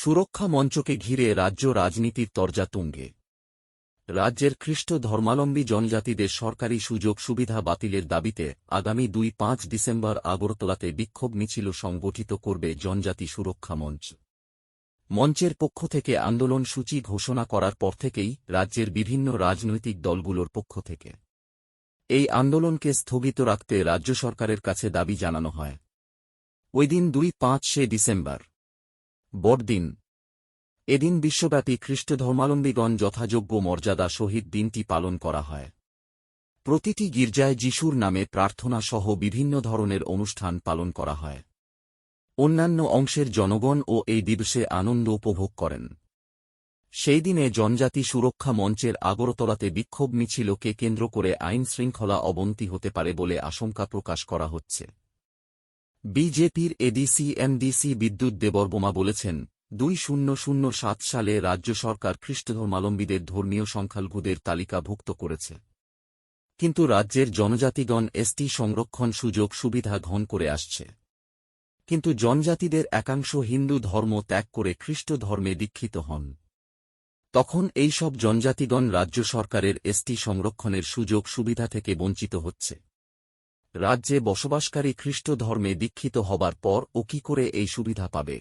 সুরক্ষা মঞ্চকে ঘিরে রাজ্য রাজনীতির তরজা তুঙ্গে। রাজ্যের খ্রিস্ট ধর্মাবলম্বী জনজাতিদের সরকারি সুযোগ সুবিধা বাতিলের দাবিতে আগামী দুই পাঁচ ডিসেম্বর আগরতলাতে বিক্ষোভ মিছিল সংগঠিত করবে জনজাতি সুরক্ষা মঞ্চ। মঞ্চের পক্ষ থেকে আন্দোলন সূচি ঘোষণা করার পর থেকেই রাজ্যের বিভিন্ন রাজনৈতিক দলগুলোর পক্ষ থেকে। এই আন্দোলনকে স্থগিত রাখতে রাজ্য সরকারের কাছে দাবি জানানো হয়। ওই দিন দুই পাঁচ সে ডিসেম্বর বড়দিন এদিন বিশ্বব্যাপী খ্রিস্ট ধর্মাবলম্বীগণ যথাযোগ্য মর্যাদা সহিত দিনটি পালন করা হয়। প্রতিটি গির্জায় যিশুর নামে প্রার্থনা সহ বিভিন্ন ধরনের অনুষ্ঠান পালন করা হয়। অন্যান্য অংশের জনগণ ও এই দিবসে আনন্দ উপভোগ করেন। সেই দিনে জনজাতি সুরক্ষা মঞ্চের আগরতলাতে বিক্ষোভ মিছিলকে কেন্দ্র করে আইন শৃঙ্খলা অবনতি হতে পারে বলে আশঙ্কা প্রকাশ করা হচ্ছে। বিজেপির এডিসি, এমডিসি বিদ্যুৎ দেবর্মা বলেছেন, দুই শূন্য শূন্য সাত সালে রাজ্য সরকার খ্রিস্টধর্মাবলম্বীদের ধর্মীয় সংখ্যালঘুদের তালিকাভুক্ত করেছে। কিন্তু রাজ্যের জনজাতিগণ এসটি সংরক্ষণ সুযোগ সুবিধা ঘন করে আসছে। কিন্তু জনজাতিদের একাংশ হিন্দু ধর্ম ত্যাগ করে খ্রিস্ট ধর্মে দীক্ষিত হন। তখন এই সব জনজাতিগণ রাজ্য সরকারের এসটি সংরক্ষণের সুযোগ সুবিধা থেকে বঞ্চিত হচ্ছে। রাজ্যে বসবাসকারী খ্রিস্ট ধর্মে দীক্ষিত হবার পর ও কি করে এই সুবিধা পাবে?